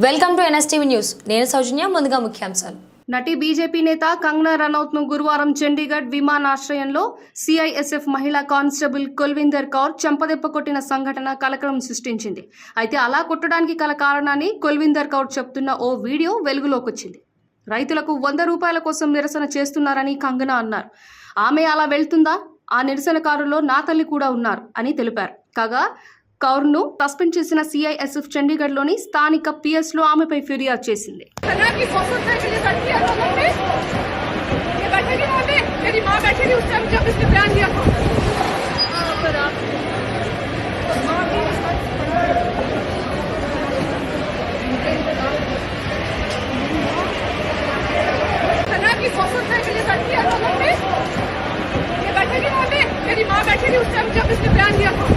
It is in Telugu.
Welcome to NSTV news. నేను సౌజన్య ముందుగా ముఖ్యాంశాలు. నటి బీజేపీ నేత కంగనా రనౌత్ను గురువారం చండీగఢ్ విమానాశ్రయంలో సిఐఎస్ఎఫ్ మహిళా కానిస్టేబుల్ కుల్విందర్ కౌర్ చెంపదెప్ప కొట్టిన సంఘటన కలకలం సృష్టించింది. అయితే అలా కొట్టడానికి గల కారణాన్ని కుల్విందర్ కౌర్ చెప్తున్న ఓ వీడియో వెలుగులోకొచ్చింది రైతులకు వంద రూపాయల కోసం నిరసన చేస్తున్నారని కంగనా అన్నారు. ఆమె అలా వెళ్తుందా? ఆ నిరసనకారుల్లో నా తల్లి కూడా ఉన్నారు అని తెలిపారు. కాగా కౌర్ను సస్పెండ్ చేసిన సిఐఎస్ఎఫ్ చండీగఢ్లోని స్థానిక పిఎస్ లో ఆమెపై ఫిర్యాదు చేసింది खाना की सौ सौ रुपए के लिए बैठी है लोगों पे ये बैठेगी वहाँ पे मेरी माँ बैठेगी उस टाइम जब इसने बयान दिया था